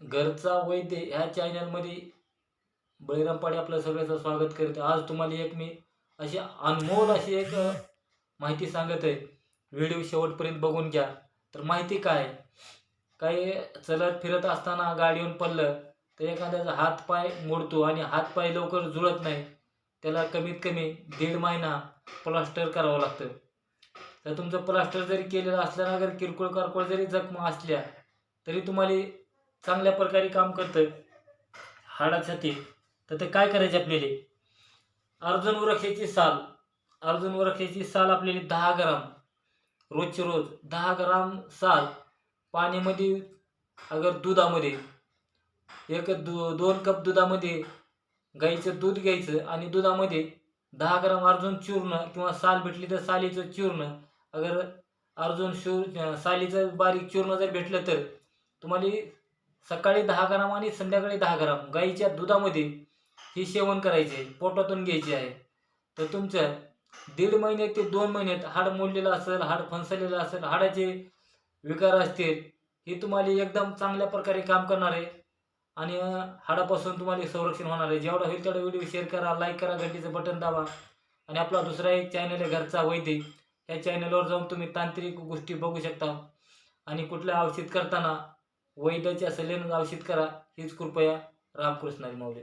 घरचा वैद्य ह्या चॅनलमध्ये बळीराम पाडे आपलं सगळ्याचं स्वागत करते. आज तुम्हाला एक मी अशी अनमोल अशी एक माहिती सांगत आहे. व्हिडिओ शेवटपर्यंत बघून घ्या. तर माहिती काय? काही चलत फिरत असताना गाडीवर पडलं तर एखाद्याचा हात पाय मोडतो आणि हात पाय लवकर जुळत नाही. त्याला कमीत कमी दीड महिना प्लास्टर करावं लागतं. तर तुमचं प्लास्टर जरी केलेलं असलं ना जर किरकोळ कारकोळ जरी जखमा असल्या तरी तुम्हाला चांगल्या प्रकारे काम करतं हाडासाठी. तर ते काय करायचे आपल्याला? अर्जुन वृक्षाची साल. अर्जुन वृक्षाची साल आपल्याला दहा ग्राम. रोजचे रोज दहा ग्राम साल पाण्यामध्ये अगर दुधामध्ये. एक दु दोन कप दुधामध्ये गाईचं दूध घ्यायचं आणि दुधामध्ये दहा ग्राम अर्जुन चूर्ण किंवा साल भेटली तर सालीचं चूर्ण. अगर अर्जुन शूर सालीचं बारीक चूर्ण जर भेटलं तर तुम्हाला सकाळी दहा ग्राम आणि संध्याकाळी दहा ग्राम गाईच्या दुधामध्ये हे सेवन करायचे पोटातून घ्यायचे आहे. तर तुमचं दीड महिने ते दोन महिन्यात हाड मोडलेलं असेल हाड फणसलेलं असेल हाडाचे विकार असतील हे तुम्हाला एकदम चांगल्या प्रकारे काम करणार आहे. आणि हाडापासून तुम्हाला संरक्षण होणार आहे. जेवढा होईल तेवढा व्हिडिओ शेअर करा लाईक करा घंटीचं बटन दाबा. आणि आपला दुसरा एक चॅनल आहे घरचा वैद्य. या चॅनलवर जाऊन तुम्ही तांत्रिक गोष्टी बघू शकता. आणि कुठल्या औषध करताना वैद्याच्या सलेन औषध करा. हीच कृपया रामकृष्णारी माऊली